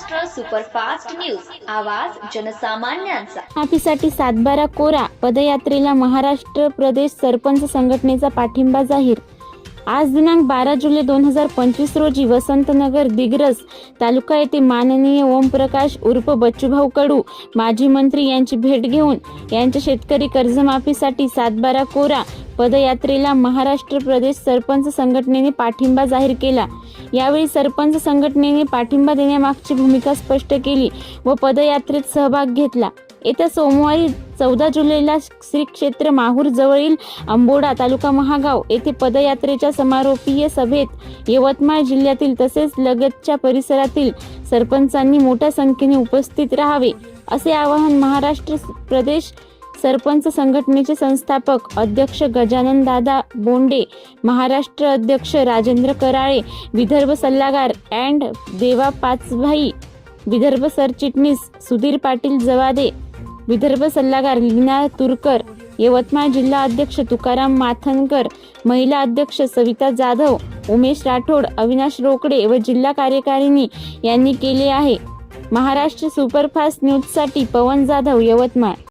Maharashtra superfast news. आवाज जनसामान्यांचा. माफीसाठी सातबारा कोरा पदयात्रेला महाराष्ट्र प्रदेश सरपंच संघटनेचा पाठिंबा जाहीर. आज दिनांक बारा जुलै दोन हजार पंचवीस रोजी वसंतनगर दिग्रस तालुका येथे माननीय ओमप्रकाश उर्फ बच्चूभाऊ कडू माजी मंत्री यांची भेट घेऊन यांच्या शेतकरी कर्जमाफीसाठी सातबारा कोरा पदयात्रेला महाराष्ट्र प्रदेश सरपंच संघटनेने पाठिंबा जाहीर केला. यावेळी सरपंच संघटनेने पाठिंबा देण्यामागची भूमिका स्पष्ट केली व पदयात्रेत सहभाग घेतला. येत्या सोमवारी चौदा जुलैला श्री क्षेत्र माहूर जवळील आंबोडा तालुका महागाव येथे पदयात्रेच्या समारोपीय सभेत यवतमाळ जिल्ह्यातील तसेच लगतच्या परिसरातील सरपंचांनी मोठ्या संख्येने उपस्थित राहावे असे आवाहन महाराष्ट्र प्रदेश सरपंच संघटनेचे संस्थापक अध्यक्ष गजानन दादा बोंडे महाराष्ट्र अध्यक्ष राजेंद्र कराळे विदर्भ सल्लागार अँड देवा पाचभाई विदर्भ सरचिटणीस सुधीर पाटील जवादे विदर्भ सल्लागार लीना तुरकर यवतमाळ जिल्हा अध्यक्ष तुकाराम माथनकर महिला अध्यक्ष सविता जाधव उमेश राठोड अविनाश रोकडे व जिल्हा कार्यकारिणी यांनी केले आहे. महाराष्ट्र सुपरफास्ट न्यूजसाठी पवन जाधव यवतमाळ.